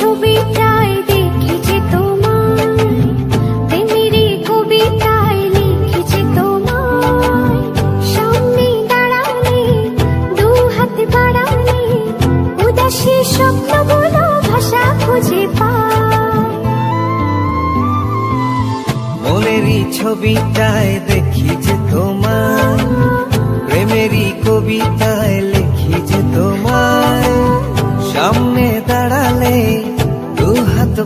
ছবিটায় দেখেছি তোমায়। প্রেমেরই কবিতায় লিখিছে তোমায়। সামনে দাঁড়ালে দু হাত বাড়ালে ভাষা খুঁজে পায়। ছবিটায় দেখি যে তোমায়। কবিতায় লিখি যে তোমায়।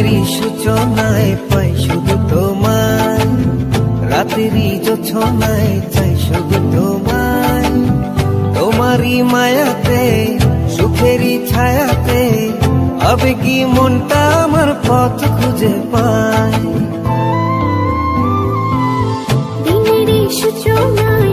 দিনেরই সূচনায় পাই শুধু তোমার রাতেরই যোছনায় চাই শুধু তোমার তোমারই মায়াতে, সুখেরই ছায়াতে হবে কি মনটা আমার পথ খুঁজে পায়। দিনের এই সূচনায়